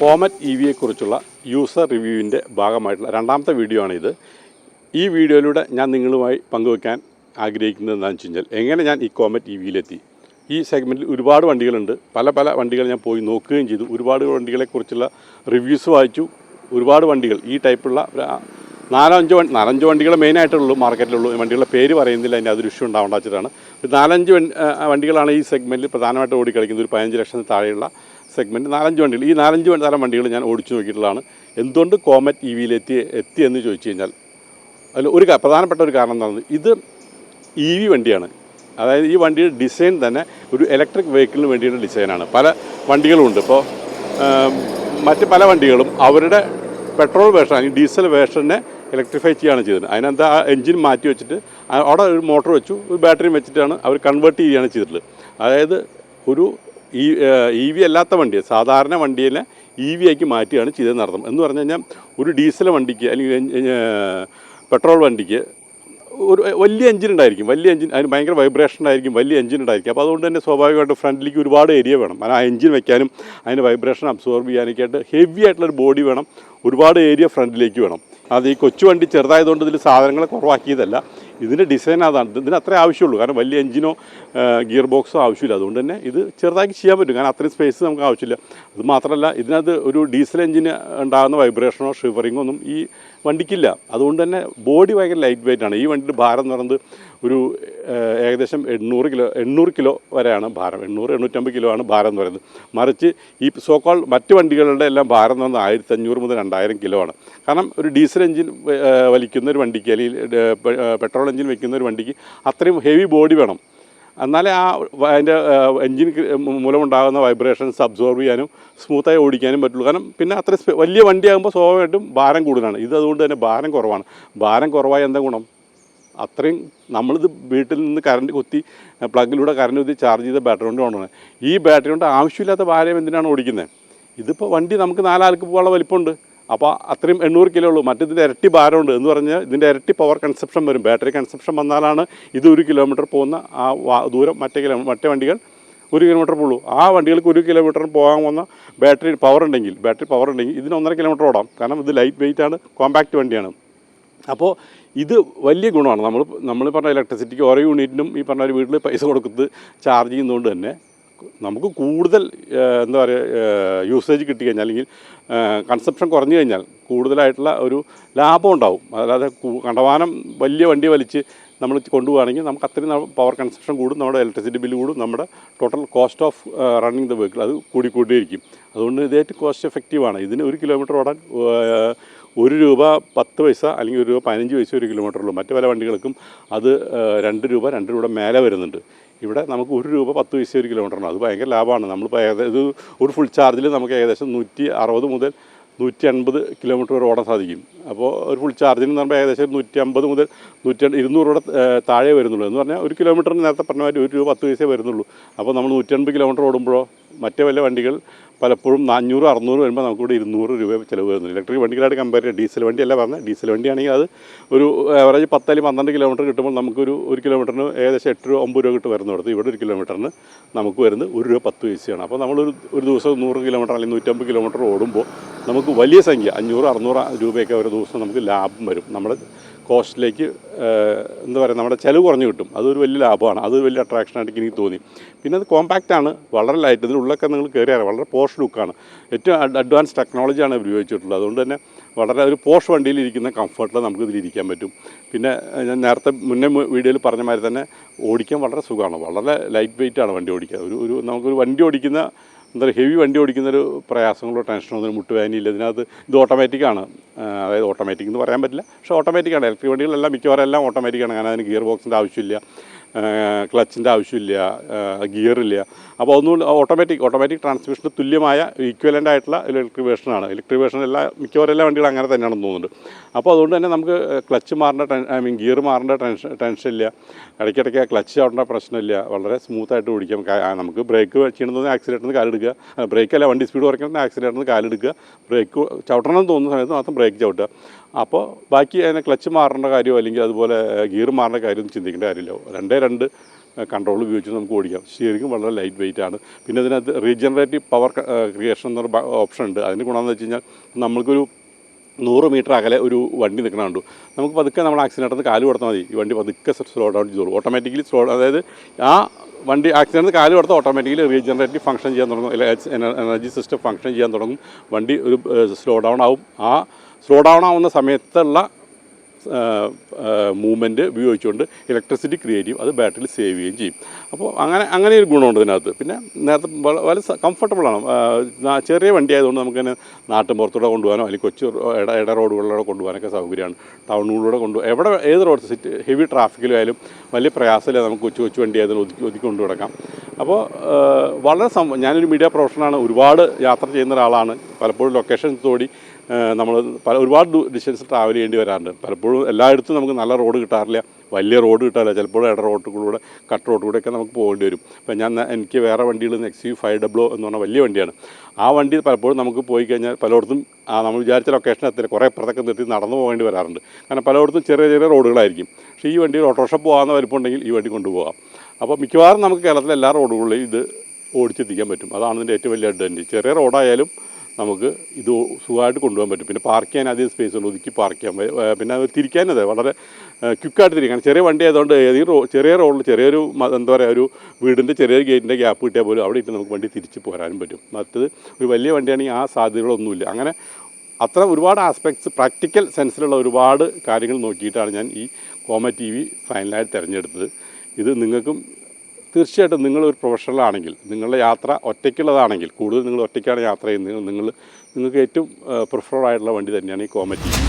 Comet E വിയെക്കുറിച്ചുള്ള user റിവ്യൂവിന്റെ ഭാഗമായിട്ടുള്ള രണ്ടാമത്തെ വീഡിയോ ആണിത്. ഈ വീഡിയോയിലൂടെ ഞാൻ നിങ്ങളുമായി പങ്കുവയ്ക്കാൻ ആഗ്രഹിക്കുന്നത് എന്താണെന്ന് വെച്ച് കഴിഞ്ഞാൽ എങ്ങനെ ഞാൻ ഈ കോമറ്റ് ഇ വിയിലെത്തി ഈ സെഗ്മെന്റിൽ ഒരുപാട് വണ്ടികളുണ്ട്. പല പല വണ്ടികൾ ഞാൻ പോയി നോക്കുകയും ചെയ്തു. ഒരുപാട് വണ്ടികളെക്കുറിച്ചുള്ള റിവ്യൂസ് വായിച്ചു. ഒരുപാട് വണ്ടികൾ. ഈ ടൈപ്പുള്ള നാലഞ്ച് വണ്ടി നാലഞ്ച് വണ്ടികൾ മെയിനായിട്ടുള്ളൂ മാർക്കറ്റിലുള്ളൂ വണ്ടികളുടെ പേര് പറയുന്നില്ല അതിന്റെ അതൊരു ഇഷ്യൂ ഉണ്ടാവേണ്ട വെച്ചിട്ടാണ് നാലഞ്ച് വണ്ടികളാണ് ഈ സെഗ്മെന്റിൽ പ്രധാനമായിട്ട് ഓടിക്കളിക്കുന്നത്. ഒരു പതിനഞ്ച് ലക്ഷത്തിന് താഴെയുള്ള സെഗ്മെന്റ് നാലഞ്ച് വണ്ടികൾ. ഈ നാലഞ്ച് തരം വണ്ടികൾ ഞാൻ ഓടിച്ചു നോക്കിയിട്ടുള്ളതാണ്. എന്തുകൊണ്ട് കോമറ്റ് ഇ വിയിലെത്തി എത്തി എത്തി എന്ന് ചോദിച്ചു കഴിഞ്ഞാൽ അതിൽ ഒരു പ്രധാനപ്പെട്ട ഒരു കാരണം എന്താണെന്ന് ഇത് ഇ വി വണ്ടിയാണ്. അതായത് ഈ വണ്ടിയുടെ ഡിസൈൻ തന്നെ ഒരു ഇലക്ട്രിക് വെഹിക്കിളിന് വേണ്ടിയുള്ള ഡിസൈനാണ്. പല വണ്ടികളുമുണ്ട് ഇപ്പോൾ മറ്റ് പല വണ്ടികളും അവരുടെ പെട്രോൾ വേർഷൻ അല്ലെങ്കിൽ ഡീസൽ വേർഷനെ ഇലക്ട്രിഫൈ ചെയ്യുകയാണ് ചെയ്തത് അതിനകത്ത് ആ എഞ്ചിൻ മാറ്റി വെച്ചിട്ട് അവിടെ ഒരു മോട്ടോർ വെച്ചു ഒരു ബാറ്ററിയും വെച്ചിട്ടാണ് അവർ കൺവേർട്ട് ചെയ്യുകയാണ് ചെയ്തിട്ടുള്ളത്. അതായത് ഒരു ഇ ഇ വി അല്ലാത്ത വണ്ടി സാധാരണ വണ്ടിയെ ഇ വി ആക്കി മാറ്റുകയാണ് ചെയ്തതെന്ന് അർത്ഥം. എന്ന് പറഞ്ഞു കഴിഞ്ഞാൽ ഒരു ഡീസൽ വണ്ടിക്ക് അല്ലെങ്കിൽ പെട്രോൾ വണ്ടിക്ക് ഒരു വലിയ എഞ്ചിൻ ഉണ്ടായിരിക്കും. വലിയ എഞ്ചിൻ അതിന് ഭയങ്കര വൈബ്രേഷൻ ഉണ്ടായിരിക്കും വലിയ എഞ്ചിൻ ഉണ്ടായിരിക്കും. അപ്പോൾ അതുകൊണ്ട് തന്നെ സ്വാഭാവികമായിട്ട് ഫ്രണ്ടിലേക്ക് ഒരുപാട് ഏരിയ വേണം. ആ എഞ്ചിൻ വെക്കാനും അതിന്റെ വൈബ്രേഷൻ അബ്സോർബ് ചെയ്യാനൊക്കെ ആയിട്ട് ഹെവി ആയിട്ടുള്ളൊരു ബോഡി വേണം. ഒരുപാട് ഏരിയ ഫ്രണ്ടിലേക്ക് വേണം. അത് ഈ കൊച്ചു വണ്ടി ചെറുതായതുകൊണ്ട് ഇതിൽ സാധനങ്ങൾ കുറവാക്കിയതല്ല. ഇതിന്റെ ഡിസൈൻ അതാണ്. ഇതിന് അത്രേ ആവശ്യമുള്ളൂ. കാരണം വലിയ എഞ്ചിനോ ഗിയർ ബോക്സോ ആവശ്യമില്ല. അതുകൊണ്ട് തന്നെ ഇത് ചെറുതാക്കി ചെയ്യാൻ പറ്റും. കാരണം അത്രയും സ്പേസ് നമുക്ക് ആവശ്യമില്ല. അത് മാത്രമല്ല ഇതിനകത്ത് ഒരു ഡീസൽ എഞ്ചിന് ഉണ്ടാകുന്ന വൈബ്രേഷനോ ഷിവറിങ്ങോ ഒന്നും ഈ വണ്ടിക്കില്ല. അതുകൊണ്ട് തന്നെ ബോഡി ഭയങ്കര ലൈറ്റ് വെയിറ്റ് ആണ്. ഈ വണ്ടിയുടെ ഭാരം എന്ന് പറയുന്നത് ഒരു ഏകദേശം എണ്ണൂറ് കിലോ എണ്ണൂറ് കിലോ വരെയാണ് ഭാരം. എണ്ണൂറ് എണ്ണൂറ്റമ്പത് കിലോ ആണ് ഭാരം എന്ന് പറയുന്നത്. മറിച്ച് ഈ സോക്കോൾ മറ്റ് വണ്ടികളുടെ എല്ലാം ഭാരം എന്ന് പറയുന്നത് ആയിരത്തി അഞ്ഞൂറ് മുതൽ രണ്ടായിരം കിലോ ആണ്. കാരണം ഒരു ഡീസൽ എഞ്ചിൻ വലിക്കുന്ന ഒരു വണ്ടിക്ക് അല്ലെങ്കിൽ ഏഹ്, പെ- ഏഹ്, എഞ്ചിൻ വെക്കുന്ന ഒരു വണ്ടിക്ക് അത്രയും ഹെവി ബോഡി വേണം. എന്നാലേ ആ അതിന്റെ എൻജിൻ മൂലമുണ്ടാകുന്ന വൈബ്രേഷൻസ് അബ്സോർബ് ചെയ്യാനും സ്മൂത്തായി ഓടിക്കാനും പറ്റുള്ളൂ. കാരണം പിന്നെ അത്ര വലിയ വണ്ടിയാകുമ്പോൾ സ്വാഭാവികമായിട്ടും ഭാരം കൂടുതലാണ്. ഇത് അതുകൊണ്ട് തന്നെ ഭാരം കുറവാണ്. ഭാരം കുറവായ എന്താ ഗുണം? അത്രയും നമ്മളിത് വീട്ടിൽ നിന്ന് കറണ്ട് കുത്തി പ്ലഗിലൂടെ കറണ്ട് കുത്തി ചാർജ് ചെയ്ത ബാറ്ററി കൊണ്ട് കൊണ്ടുപോകണം ഈ ബാറ്ററി കൊണ്ട് ആവശ്യമില്ലാത്ത ഭാരം എന്തിനാണ് ഓടിക്കുന്നത് ഇതിപ്പോൾ വണ്ടി നമുക്ക് നാലാൾക്ക് പോകാനുള്ള വലിപ്പമുണ്ട്. അപ്പോൾ അത്രയും എണ്ണൂറ് കിലോ ഉള്ളൂ. മറ്റിതിന്റെ ഇരട്ടി ഭാരമുണ്ട് എന്ന് പറഞ്ഞാൽ ഇതിന്റെ ഇരട്ടി പവർ കൺസപ്ഷൻ വരും. ബാറ്ററി കൺസപ്ഷൻ വന്നാലാണ് ഇത് ഒരു കിലോമീറ്റർ പോകുന്ന ആ ദൂരം മറ്റേ കിലോ മറ്റേ വണ്ടികൾ ഒരു കിലോമീറ്റർ പോകുള്ളൂ. ആ വണ്ടികൾക്ക് ഒരു കിലോമീറ്റർ പോകാൻ വന്ന ബാറ്ററി പവർ ഉണ്ടെങ്കിൽ ബാറ്ററി പവർ ഉണ്ടെങ്കിൽ ഇതിന് ഒന്നര കിലോമീറ്റർ ഓടാം. കാരണം ഇത് ലൈറ്റ് വെയിറ്റ് ആണ് കോമ്പാക്റ്റ് വണ്ടിയാണ്. അപ്പോൾ ഇത് വലിയ ഗുണമാണ്. നമ്മൾ നമ്മൾ പറഞ്ഞ ഇലക്ട്രിസിറ്റിക്ക് ഓരോ യൂണിറ്റിനും ഈ പറഞ്ഞ ഒരു വീട്ടിൽ പൈസ കൊടുക്കുന്നത് ചാർജ് ചെയ്യുന്നതുകൊണ്ട് തന്നെ. നമുക്ക് കൂടുതൽ എന്താ പറയുക യൂസേജ് കിട്ടിക്കഴിഞ്ഞാൽ അല്ലെങ്കിൽ കൺസപ്ഷൻ കുറഞ്ഞു കഴിഞ്ഞാൽ കൂടുതലായിട്ടുള്ള ഒരു ലാഭം ഉണ്ടാവും. അല്ലാതെ കണ്ടവാനം വലിയ വണ്ടി വലിച്ച് നമ്മൾ കൊണ്ടുപോവുകയാണെങ്കിൽ നമുക്ക് അത്രയും പവർ കൺസപ്ഷൻ കൂടും നമ്മുടെ ഇലക്ട്രിസിറ്റി ബില്ല് കൂടും നമ്മുടെ total cost of running the vehicle അത് കൂടി കൂടിയിരിക്കും അതുകൊണ്ട് ഇതേറ്റവും കോസ്റ്റ് എഫക്റ്റീവാണ് ഇതിന് ഒരു കിലോമീറ്റർ ഓടാൻ ഒരു രൂപ പത്ത് പൈസ അല്ലെങ്കിൽ ഒരു രൂപ പതിനഞ്ച് പൈസ ഒരു കിലോമീറ്ററുള്ളൂ മറ്റു പല വണ്ടികൾക്കും അത് രണ്ട് രൂപ രണ്ട് രൂപ മേലെ വരുന്നുണ്ട്. ഇവിടെ നമുക്ക് ഒരു രൂപ പത്ത് പൈസ ഒരു കിലോമീറ്ററാണ് അത് ഭയങ്കര ലാഭമാണ്. നമ്മളിപ്പോൾ ഏകദേശം ഇത് ഒരു ഫുൾ ചാർജിൽ നമുക്ക് ഏകദേശം നൂറ്റി അറുപത് മുതൽ നൂറ്റി അൻപത് കിലോമീറ്റർ വരെ ഓടാൻ സാധിക്കും. അപ്പോൾ ഒരു ഫുൾ ചാർജിന് എന്ന് പറയുമ്പോൾ ഏകദേശം നൂറ്റി അമ്പത് മുതൽ നൂറ്റി ഇരുന്നൂറ് താഴെ വരുന്നുള്ളൂ. എന്ന് പറഞ്ഞാൽ ഒരു കിലോമീറ്ററിന് നേരത്തെ പറഞ്ഞ മാതിരി ഒരു രൂപ പത്ത് പൈസയെ വരുന്നുള്ളൂ. അപ്പോൾ നമ്മൾ നൂറ്റി അൻപത് കിലോമീറ്റർ ഓടുമ്പോഴോ മറ്റേ വല്ല വണ്ടികൾ പലപ്പോഴും നാനൂറ് അറുന്നൂറ് വരുമ്പോൾ നമുക്കിവിടെ ഇരുന്നൂറ് രൂപ ചിലവ് വരുന്നു ഇലക്ട്രിക് വണ്ടികളായിട്ട് കമ്പയർ ചെയ്യുക ഡീസൽ വണ്ടിയല്ല പറഞ്ഞത്. ഡീസൽ വണ്ടിയാണെങ്കിൽ അത് ഒരു ആവറേജ് പത്ത് അല്ലെങ്കിൽ പന്ത്രണ്ട് കിലോമീറ്റർ കിട്ടുമ്പോൾ നമുക്കൊരു ഒരു കിലോമീറ്ററിന് ഏകദേശം എട്ട് രൂപ ഒമ്പത് രൂപ കിട്ടും വരുന്നിടത്ത് ഇവിടെ ഒരു കിലോമീറ്ററിന് നമുക്ക് വരുന്നത് ഒരു രൂപ പത്ത് പൈസയാണ്. അപ്പോൾ നമ്മളൊരു ഒരു ദിവസം നൂറ് കിലോമീറ്റർ അല്ലെങ്കിൽ നൂറ്റമ്പത് കിലോമീറ്റർ ഓടുമ്പോൾ നമുക്ക് വലിയ സംഖ്യ അഞ്ഞൂറ് അറുന്നൂറ് രൂപയൊക്കെ ഒരു ദിവസം നമുക്ക് ലാഭം വരും. നമ്മുടെ കോസ്റ്റിലേക്ക് എന്താ പറയുക നമ്മുടെ ചിലവ് കുറഞ്ഞു കിട്ടും. അതൊരു വലിയ ലാഭമാണ്. അതൊരു വലിയ അട്രാക്ഷനായിട്ട് എനിക്ക് തോന്നി. പിന്നെ അത് കോമ്പാക്റ്റ് ആണ്. വളരെ ലൈറ്റ് ഇതിനുള്ളൊക്കെ നിങ്ങൾ കയറി അറിയാം. വളരെ പോഷ് ലുക്കാണ് ഏറ്റവും അഡ്വാൻസ് ടെക്നോളജിയാണ് ഉപയോഗിച്ചിട്ടുള്ളത്. അതുകൊണ്ട് തന്നെ വളരെ ഒരു പോഷ് വണ്ടിയിൽ ഇരിക്കുന്ന കംഫർട്ടിൽ നമുക്ക് ഇതിൽ ഇരിക്കാൻ പറ്റും. പിന്നെ ഞാൻ നേരത്തെ മുന്നേ വീഡിയോയിൽ പറഞ്ഞ മാതിരി തന്നെ ഓടിക്കാൻ വളരെ സുഖമാണ്. വളരെ ലൈറ്റ് വെയിറ്റ് ആണ് വണ്ടി ഓടിക്കുക ഒരു ഒരു നമുക്കൊരു വണ്ടി ഓടിക്കുന്ന എന്താ ഹെവി വണ്ടി ഓടിക്കുന്നൊരു പ്രയാസങ്ങളോ ടെൻഷനോ ഒന്നും മുട്ടുവേദനയില്ല. ഇതിനകത്ത് ഇത് ഓട്ടോമാറ്റിക്കാണ് അതായത് ഓട്ടോമാറ്റിക് എന്ന് പറയാൻ പറ്റില്ല. പക്ഷേ ഓട്ടോമാറ്റിക്കാണ് ഇലക്ട്രിക് വണ്ടികളെല്ലാം മിക്കവാറും എല്ലാം ഓട്ടോമാറ്റിക്കാണ് കാരണം അതിന് ഗിയർ ബോക്സിന്റെ ആവശ്യമില്ല. ക്ലച്ചിന്റെ ആവശ്യമില്ല ഗിയറില്ല. അപ്പോൾ ഒന്നും ഓട്ടോമാറ്റിക് ഓട്ടോമാറ്റിക് ട്രാൻസ്മിഷന് തുല്യമായ ഈക്വലന്റ് ആയിട്ടുള്ള ഇലക്ട്രിക് വേർഷനാണ് ഇലക്ട്രിക് വേർഷൻ എല്ലാ മിക്കവാറും എല്ലാ വണ്ടികളും അങ്ങനെ തന്നെയാണെന്ന് തോന്നുന്നുണ്ട്. അപ്പോൾ അതുകൊണ്ട് തന്നെ നമുക്ക് ക്ലച്ച് മാറേണ്ട ടെൻ ഐ മീൻ ഗിയർ മാറേണ്ട ടെൻഷൻ ടെൻഷൻ ഇല്ല. ഇടയ്ക്കിടയ്ക്ക് ക്ലച്ച് ആവേണ്ട പ്രശ്നമില്ല വളരെ സ്മൂത്തായിട്ട് ഓടിക്കാം. നമുക്ക് ബ്രേക്ക് ചെയ്യണമെന്ന് ആക്സിഡന്റിൽ നിന്ന് കാലെടുക്കുക അല്ല വണ്ടി സ്പീഡ് കുറയ്ക്കണമെന്ന് ആക്സിഡന്റിൽ നിന്ന് കാലെടുക്കുക ബ്രേക്ക് ചവിട്ടണം എന്ന് തോന്നുന്ന സമയത്ത് മാത്രം ബ്രേക്ക് ചവിട്ടുക. അപ്പോൾ ബാക്കി അതിനെ ക്ലച്ച് മാറേണ്ട കാര്യമോ അല്ലെങ്കിൽ അതുപോലെ ഗിയർ മാറേണ്ട കാര്യമൊന്നും ചിന്തിക്കേണ്ട കാര്യമില്ല. രണ്ടേ രണ്ട് കൺട്രോൾ ഉപയോഗിച്ച് നമുക്ക് ഓടിക്കാം. സ്റ്റിയറിംഗ് വളരെ ലൈറ്റ് വെയിറ്റ് ആണ്. പിന്നെ അതിനകത്ത് റീജനറേറ്റീവ് പവർ ക്രിയേഷൻ എന്നൊരു ഓപ്ഷൻ ഉണ്ട്. അതിന് ഗുണമെന്ന് വെച്ച് കഴിഞ്ഞാൽ നമ്മൾക്കൊരു നൂറ് മീറ്റർ അകലെ ഒരു വണ്ടി നിൽക്കണ കണ്ടു. നമുക്ക് പതുക്കെ നമ്മൾ ആക്സിഡന്റ് കാൽ കൊടുത്താൽ മതി. ഈ വണ്ടി പതുക്കെ സ്ലോ ഡൗൺ ചെയ്തോളൂ. ഓട്ടോമാറ്റിക്കലി സ്ലോ അതായത് ആ വണ്ടി ആക്സിഡന്റ് കാൽ കൊടുത്താൽ ഓട്ടോമാറ്റിക്കലി റീജനറേറ്റീവ് ഫംഗ്ഷൻ ചെയ്യാൻ തുടങ്ങും. എനർജി സിസ്റ്റം ഫംഗ്ഷൻ ചെയ്യാൻ തുടങ്ങും. വണ്ടി ഒരു സ്ലോ ഡൗൺ ആവും. ആ സ്ലോ ഡൗൺ ആവുന്ന സമയത്തുള്ള മൂവ്മെന്റ് ഉപയോഗിച്ചുകൊണ്ട് ഇലക്ട്രിസിറ്റി ക്രിയേറ്റ് ചെയ്യും അത് ബാറ്ററിയിൽ സേവ് ചെയ്യുകയും ചെയ്യും. അപ്പോൾ അങ്ങനെ അങ്ങനെ ഒരു ഗുണമുണ്ട് ഇതിനകത്ത്. പിന്നെ നേരത്തെ വള- വളരെ കംഫർട്ടബിളാണ് ചെറിയ വണ്ടി ആയതുകൊണ്ട് നമുക്ക് തന്നെ നാട്ടിൻ പുറത്തൂടെ കൊണ്ടുപോകാനോ അല്ലെങ്കിൽ കൊച്ചു ഇട ഇട റോഡുകളിലൂടെ കൊണ്ടുപോകാനൊക്കെ സൗകര്യമാണ്. ടൗണുകളിലൂടെ കൊണ്ടു എവിടെ ഏത് റോഡ് സിറ്റ് ഹെവി ട്രാഫിക്കിലായാലും വലിയ പ്രയാസമില്ല നമുക്ക് കൊച്ചു കൊച്ചു വണ്ടി ആയതുകൊണ്ട് ഒതുക്കി ഒതുക്കി കൊണ്ടു കിടക്കാം അപ്പോൾ വളരെ ഞാനൊരു മീഡിയ പ്രൊഫഷനാണ് ഒരുപാട് യാത്ര ചെയ്യുന്ന ഒരാളാണ്. പലപ്പോഴും ലൊക്കേഷൻ തോടി നമ്മൾ പല ഒരുപാട് ഡിസ്റ്റൻസ് ട്രാവൽ ചെയ്യേണ്ടി വരാറുണ്ട്. പലപ്പോഴും എല്ലായിടത്തും നമുക്ക് നല്ല റോഡ് കിട്ടാറില്ല. വലിയ റോഡ് കിട്ടാറില്ല. ചിലപ്പോൾ ഇട റോട്ടുകളിലൂടെ കട്ട് റോട്ടിലൂടെയൊക്കെ നമുക്ക് പോകേണ്ടി വരും. അപ്പം ഞാൻ എനിക്ക് വേറെ വണ്ടികൾ എക്സ് യു ഫൈവ് ഡബ്ലോ എന്ന് പറഞ്ഞ വലിയ വണ്ടിയാണ്. ആ വണ്ടി പലപ്പോഴും നമുക്ക് പോയി കഴിഞ്ഞാൽ പലയിടത്തും ആ നമ്മൾ വിചാരിച്ച ലൊക്കേഷൻ എത്തില്ല കുറേ അപ്പുറത്തൊക്കെ നിർത്തി നടന്നു പോകേണ്ടി വരാറുണ്ട്. കാരണം പലയിടത്തും ചെറിയ ചെറിയ റോഡുകളായിരിക്കും പക്ഷേ ഈ വണ്ടിയിൽ ഓട്ടോറിക്ഷ പോകാവുന്ന വലിപ്പമുണ്ടെങ്കിൽ ഈ വണ്ടി കൊണ്ടുപോകാം. അപ്പോൾ മിക്കവാറും നമുക്ക് കേരളത്തിലെ എല്ലാ റോഡുകളിലും ഇത് ഓടിച്ചെത്തിക്കാൻ പറ്റും. അതാണ് ഇതിന്റെ ഏറ്റവും വലിയ അഡ്വാന്റേജ് ചെറിയ റോഡായാലും നമുക്ക് ഇത് സുഖമായിട്ട് കൊണ്ടുപോകാൻ പറ്റും. പിന്നെ പാർക്ക് ചെയ്യാൻ അധികം സ്പേസ് ഉണ്ട് ഒതുക്കി പാർക്ക് ചെയ്യാൻ പിന്നെ അത് തിരിക്കാനും അതെ വളരെ ക്വിക്കായിട്ട് തിരിക്കണം. ചെറിയ വണ്ടി ആയതുകൊണ്ട് ഏതെങ്കിലും റോ ചെറിയ റോഡിൽ ചെറിയൊരു എന്താ പറയുക ഒരു വീടിന്റെ ചെറിയൊരു ഗേറ്റിന്റെ ഗ്യാപ്പ് കിട്ടിയാൽ പോലും അവിടെ ഇട്ട് നമുക്ക് വണ്ടി തിരിച്ച് പോരാനും പറ്റും. മറ്റത് ഒരു വലിയ വണ്ടിയാണെങ്കിൽ ആ സാധ്യതകളൊന്നുമില്ല. അങ്ങനെ അത്ര ഒരുപാട് ആസ്പെക്ട്സ് പ്രാക്ടിക്കൽ സെൻസിലുള്ള ഒരുപാട് കാര്യങ്ങൾ നോക്കിയിട്ടാണ് ഞാൻ ഈ കോമ ടി വി ഫൈനലായിട്ട് തിരഞ്ഞെടുത്തത്. ഇത് നിങ്ങൾക്കും തീർച്ചയായിട്ടും നിങ്ങളൊരു പ്രൊഫഷണൽ ആണെങ്കിൽ നിങ്ങളുടെ യാത്ര ഒറ്റയ്ക്കുള്ളതാണെങ്കിൽ കൂടുതൽ നിങ്ങൾ ഒറ്റയ്ക്കാണ് യാത്ര ചെയ്യുന്നത് നിങ്ങൾ നിങ്ങൾക്ക് ഏറ്റവും പ്രിഫറഡ് ആയിട്ടുള്ള വണ്ടി തന്നെയാണ് ഈ കോമ ടി വി